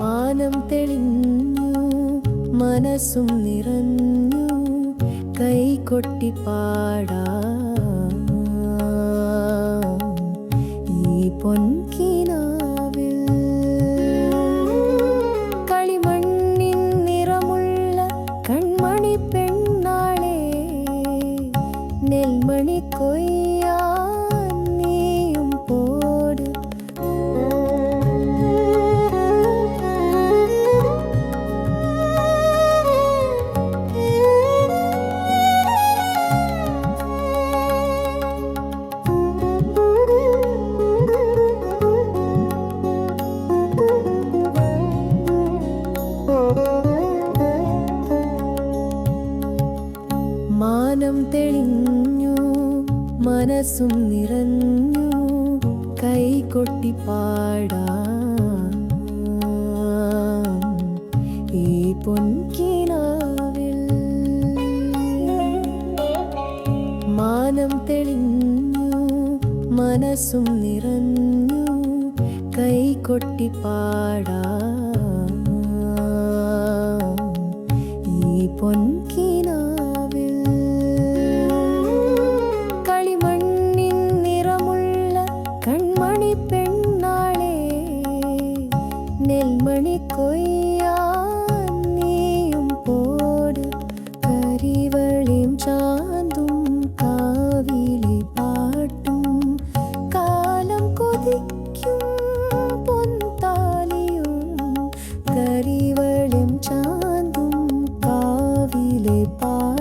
മാനം തെളിഞ്ഞു മനസ്സും നിറഞ്ഞു കൈകൊട്ടി പാടാ. ഈ പൊൻകിനാവിൽ കളിമണ്ണിൻ നിറമുള്ള കൺമണി പെണ്ണാളെ നെൽമണി കൊയ്യാൻ മാനം തെളിഞ്ഞു മനസ്സും നിറഞ്ഞു കൈകൊട്ടി പാടാ. ഈ പൊൻകിനാവിൽ മാനം തെളിഞ്ഞു മനസ്സും നിറഞ്ഞു കൈകൊട്ടി പാടാ. ഈ പൊൻകിനാവിൽ നെൽമണി കൊയ്യാൻ നീയും പോട് കരിവളിയും ചാന്തും കാവിലെ പാട്ടും. കാലം കൊതിക്കും പൊന്താലിയും കരിവളും ചാന്തും കാവിലെ പാട്ടും